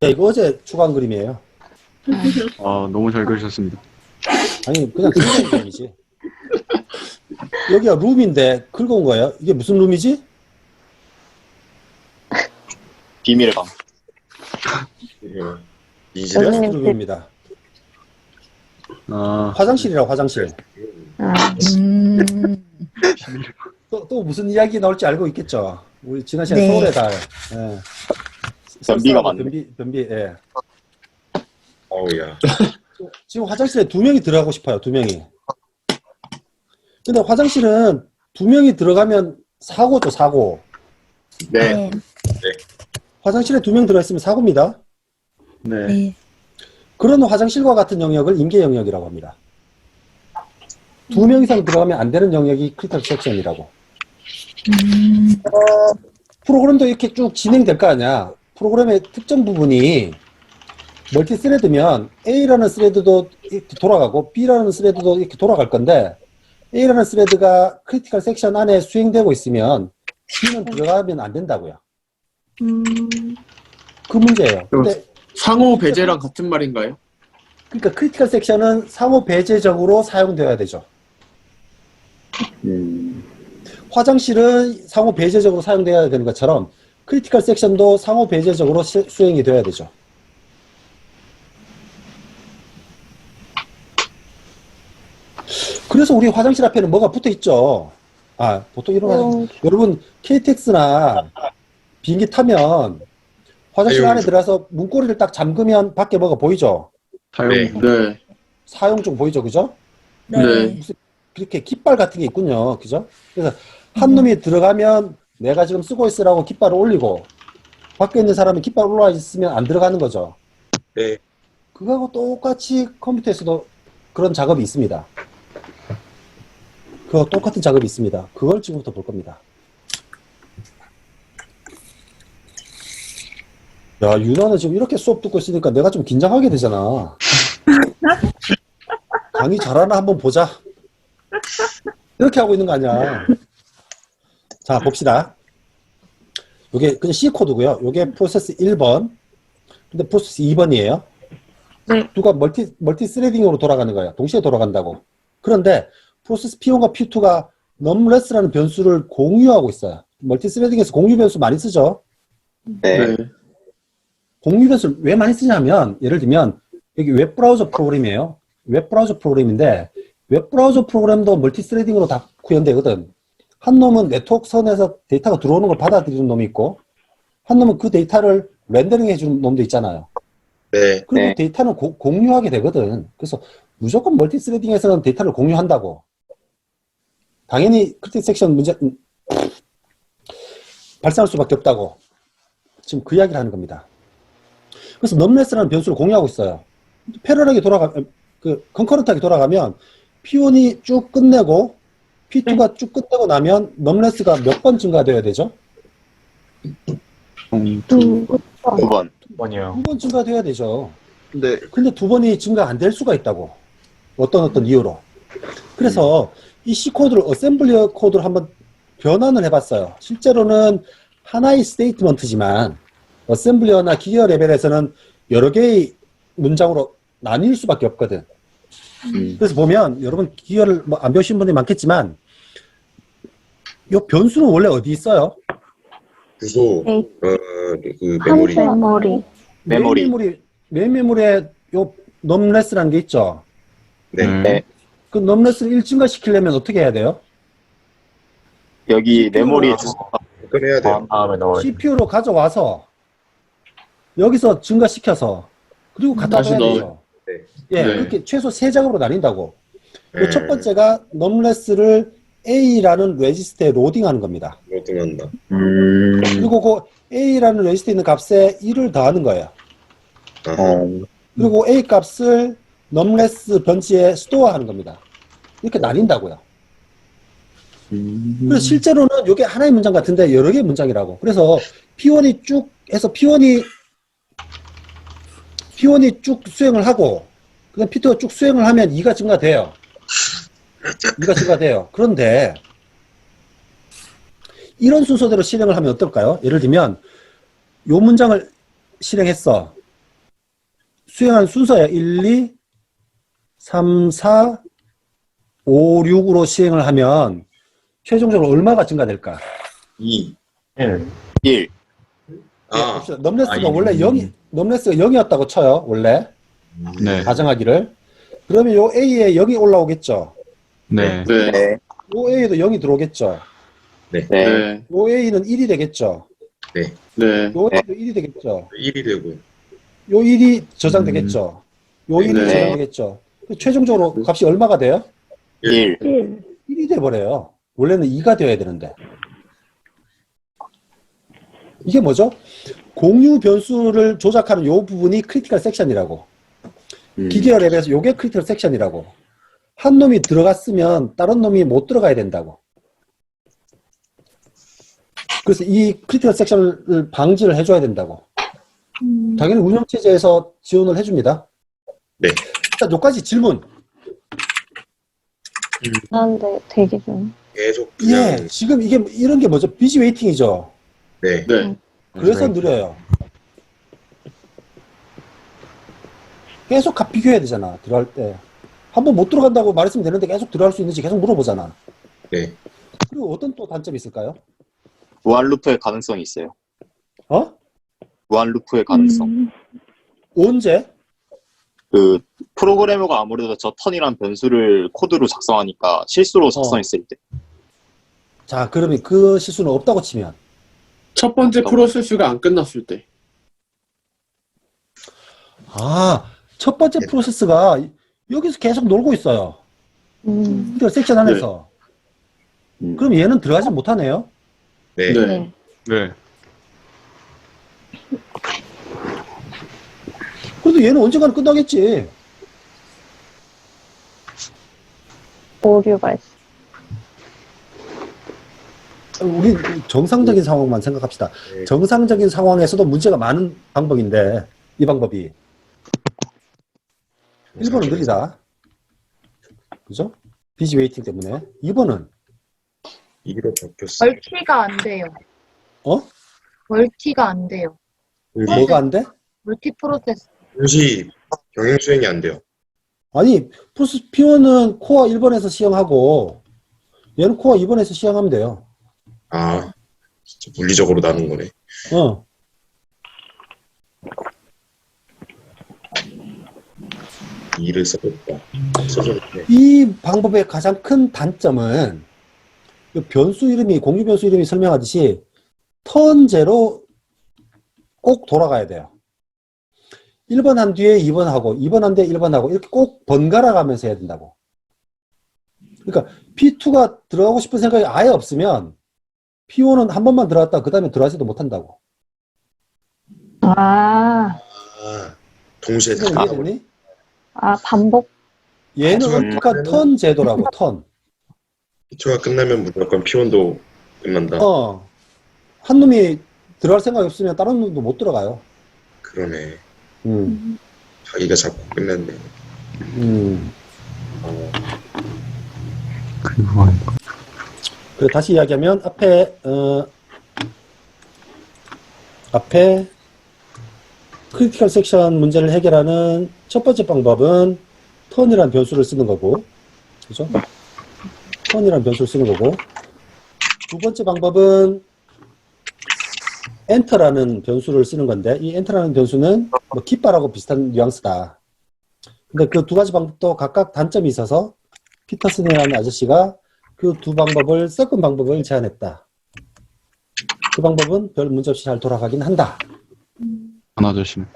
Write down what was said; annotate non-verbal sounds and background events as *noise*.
네, 이거 어제 추가한 그림이에요. 아, 너무 잘 그리셨습니다. 아니 그냥 긁은 그림이지. 여기가 룸인데 긁어온 거예요. 이게 무슨 룸이지? 비밀의 방. 이지랄? 선생님 집. 룸입니다. 아, 화장실이라 화장실. 아, 음, 또, 또 무슨 이야기 나올지 알고 있겠죠. 우리 지난 시간에 네. 서울의 달. 예. 변비가 많네. 변비, 변비, 예. 어우야. *laughs* 지금 화장실에 두 명이 들어가고 싶어요. 두 명이. 근데 화장실은 두 명이 들어가면 사고죠, 사고. 네. 네, 화장실에 두 명 들어있으면 사고입니다. 네. 네. 그런 화장실과 같은 영역을 임계 영역이라고 합니다. 두 명 이상 들어가면 안 되는 영역이 크리티컬 섹션이라고. 음, 프로그램도 이렇게 쭉 진행될 거 아니야. 프로그램의 특정 부분이 멀티 스레드면 A라는 스레드도 이렇게 돌아가고 B라는 스레드도 이렇게 돌아갈 건데 A라는 스레드가 크리티컬 섹션 안에 수행되고 있으면 B는 들어가면 안 된다고요. 그 문제예요. 근데 상호 배제랑 같은 말인가요? 그러니까 크리티컬 섹션은 상호 배제적으로 사용되어야 되죠. 음. 화장실은 상호 배제적으로 사용되어야 되는 것처럼 크리티컬 섹션도 상호 배제적으로 시- 수행이 되어야 되죠. 그래서 우리 화장실 앞에는 뭐가 붙어 있죠. 아, 보통 이런 거, 여러분, KTX나 비행기 타면 화장실 아유, 안에 들어가서 문고리를 딱 잠그면 밖에 뭐가 보이죠? 사용. 네. 네. 사용 중 보이죠? 그죠? 네. 그렇게 깃발 같은 게 있군요. 그죠? 그래서 한 놈이 들어가면 내가 지금 쓰고 있으라고 깃발을 올리고 밖에 있는 사람은 깃발 올라와 있으면 안 들어가는 거죠. 네. 그거하고 똑같이 컴퓨터에서도 그런 작업이 있습니다. 그거 똑같은 작업이 있습니다. 그걸 지금부터 볼 겁니다. 야, 유나는 지금 이렇게 수업 듣고 있으니까 내가 좀 긴장하게 되잖아. *laughs* 강의 잘하나 한번 보자. 이렇게 하고 있는 거 아니야. 자, 봅시다. 요게 그냥 C 코드고요. 요게 프로세스 1번. 근데 프로세스 2번이에요. 네. 누가 멀티 멀티 스레딩으로 돌아가는 거예요. 동시에 돌아간다고. 그런데 프로세스 P1과 P2가 넘레스라는 변수를 공유하고 있어요. 멀티 스레딩에서 공유 변수 많이 쓰죠. 네. 네. 공유 변수를 왜 많이 쓰냐면 예를 들면 여기 웹 브라우저 프로그램이에요. 웹 브라우저 프로그램인데 웹브라우저 프로그램도 멀티 스레딩으로 다 구현되거든. 한 놈은 네트워크 선에서 데이터가 들어오는 걸 받아들이는 놈이 있고 한 놈은 그 데이터를 렌더링 해주는 놈도 있잖아요. 네. 그리고 네. 데이터는 고- 공유하게 되거든. 그래서 무조건 멀티 스레딩에서는 데이터를 공유한다고. 당연히 크리틱 섹션 문제 음, 발생할 수밖에 없다고. 지금 그 이야기를 하는 겁니다. 그래서 넘레스라는 변수를 공유하고 있어요. 패러하게 돌아가 그 컨커런트하게 돌아가면 P1이 쭉 끝내고 P2가 쭉 끝내고 나면 넘레스가 몇 번 증가돼야 되죠? 음, 두, 두 번. 뭐냐. 두번 증가돼야 되죠. 근데 근데 두 번이 증가 안 될 수가 있다고. 어떤 어떤 이유로. 그래서 이 C 코드를 어셈블리 코드로 한번 변환을 해봤어요. 실제로는 하나의 스테이트먼트지만 어셈블리어나 기어 레벨에서는 여러 개의 문장으로 나뉠 수밖에 없거든. 음. 그래서 보면 여러분 기어를 뭐 안 배우신 분들이 많겠지만 이 변수는 원래 어디 있어요? 주소, 네. 어그 한 메모리. 메모리. 메모리. 메모리, 메인 메모리에 요 넘레스라는 게 있죠. 네. 네. 그 넘레스를 1증가 시키려면 어떻게 해야 돼요? 여기 메모리 주소. 접근해야 돼요. 다음에 CPU로 가져와서 여기서 증가시켜서 그리고 갖다 다시 줘야 넣어요. 되죠. 네. 예, 네. 그렇게 최소 세 작업으로 나뉜다고. 그 네. 첫 번째가 넘레스를 A라는 레지스터에 로딩하는 겁니다. 로딩한다. 음. 그리고 그 A라는 레지스터에 있는 값에 1을 더하는 거예요. 아하. 어. 그리고 A 값을 넘레스 변지에 스토어하는 겁니다. 이렇게 나뉜다고요. 그래서 실제로는 이게 하나의 문장 같은데 여러 개의 문장이라고. 그래서 P1이 쭉 해서 P1이 P1이 쭉 수행을 하고 그다음 P2가 쭉 수행을 하면 2가 증가돼요. 2가 증가돼요. 그런데 이런 순서대로 실행을 하면 어떨까요? 예를 들면 요 문장을 실행했어. 수행한 순서야 1, 2, 3, 4, 5, 6으로 시행을 하면 최종적으로 얼마가 증가될까? 2. 1. 아, 봅시다. 넘레스가 아, 원래 이- 0이, 넘레스가 0이었다고 쳐요, 원래. 네. 가정하기를. 그러면 요 A에 0이 올라오겠죠. 네. 네. 네. 요 A에도 0이 들어오겠죠. 네. 네. 요 A는 1이 되겠죠. 네. 요 A도 1이 되겠죠. 1이 되고. 요 1이 저장되겠죠. 요 1이 네. 저장되겠죠. 최종적으로 값이 얼마가 돼요? 1. 1이 돼버려요. 원래는 2가 되어야 되는데. 이게 뭐죠? 공유 변수를 조작하는 요 부분이 크리티컬 섹션이라고. 음. 기계열 앱에서 요게 크리티컬 섹션이라고. 한 놈이 들어갔으면 다른 놈이 못 들어가야 된다고. 그래서 이 크리티컬 섹션을 방지를 해줘야 된다고. 음. 당연히 운영체제에서 지원을 해줍니다. 네. 자, 여기까지 질문. 나는데 대기 중. 계속 그냥. 예, 지금 이게 이런 게 뭐죠? 비지 웨이팅이죠. 네. 네. 그래서 느려요. 계속 값 비교해야 되잖아, 들어갈 때. 한 번 못 들어간다고 말했으면 되는데 계속 들어갈 수 있는지 계속 물어보잖아. 네. 그리고 어떤 또 단점이 있을까요? 무한 루프의 가능성이 있어요. 어? 무한 루프의 가능성. 음. 언제? 그 프로그래머가 아무래도 저 턴이란 변수를 코드로 작성하니까 실수로 작성했을 때. 자, 그러면 그 실수는 없다고 치면. 첫 번째 프로세스가 안 끝났을 때. 아, 첫 번째 프로세스가 여기서 계속 놀고 있어요. 음. 그 섹션 안에서. 음. 그럼 얘는 들어가지 못하네요. 네. 네. 네. 네. 그래도 얘는 언젠가는 끝나겠지. 오류 발생. 우리 정상적인 상황만 생각합시다. 네. 정상적인 상황에서도 문제가 많은 방법인데 이 방법이 1번은 느리다. 그죠? 비지 웨이팅 때문에. 2번은 2로 바뀌었어. 멀티가 안 돼요. 어? 멀티가 안 돼요. 뭐가 안 돼? 멀티 프로세스. 동시 병행 수행이 안 돼요. 아니, 플스 P1은 코어 1번에서 시행하고 얘는 코어 2번에서 시행하면 돼요. 아, 진짜 물리적으로 나눈 거네. 어. 이를 써줬다. 써줬네. 이 방법의 가장 큰 단점은 이 변수 이름이 공유 변수 이름이 설명하듯이 턴제로 꼭 돌아가야 돼요. 1번 한 뒤에 2번 하고 2번 한 뒤에 1번 하고 이렇게 꼭 번갈아 가면서 해야 된다고. 그러니까 P2가 들어가고 싶은 생각이 아예 없으면 P1은 한 번만 들어갔다 그 다음에 들어가지도 못한다고. 아, 아, 동시에 다 이해됐니? 아, 반복. 얘는 하지만 그러니까 턴 제도라고 턴. 피초가 끝나면 무조건 피원도 끝난다. 어. 한 놈이 들어갈 생각이 없으면 다른 놈도 못 들어가요. 그러네. 음. 자기가 잡고 끝냈네. 음. 그거 그래 다시 이야기하면 앞에 어 앞에 크리티컬 섹션 문제를 해결하는 첫 번째 방법은 턴이라는 변수를 쓰는 거고 그죠? 턴이라는 변수를 쓰는 거고 두 번째 방법은 엔터라는 변수를 쓰는 건데 이 엔터라는 변수는 뭐 깃발하고 비슷한 뉘앙스다. 근데 그 두 가지 방법도 각각 단점이 있어서 피터슨이라는 아저씨가 그 두 방법을 섞은 방법을 제안했다. 그 방법은 별 문제 없이 잘 돌아가긴 한다. 하나 주시면.